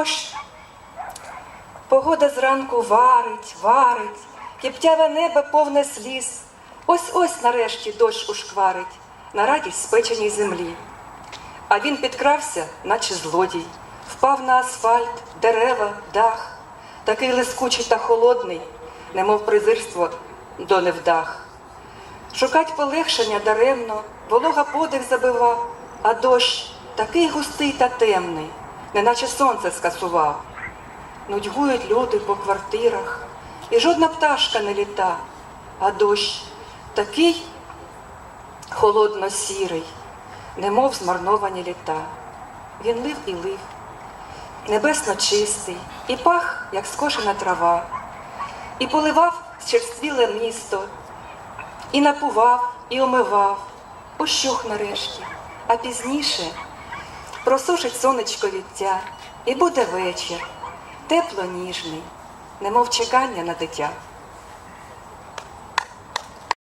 дощ. Погода зранку варить, варить, кіптяве небо повне сліз. Ось ось нарешті дощ ушкварить на радість спеченій землі. А він підкрався, наче злодій, впав на асфальт, дерева, дах, такий лискучий та холодний, немов презирство до невдах. Шукать полегшення даремно, волога подих забивав, а дощ такий густий та темний, неначе сонце скасував. Нудьгують люди по квартирах, і жодна пташка не літа, а дощ такий холодно-сірий, немов змарновані літа. Він лив і лив, небесно чистий, і пах, як скошена трава, і поливав черствіле місто, і напував, і омивав, ощух нарешті, а пізніше просушить сонечко віття, і буде вечір, тепло ніжний, немов чекання на дитя.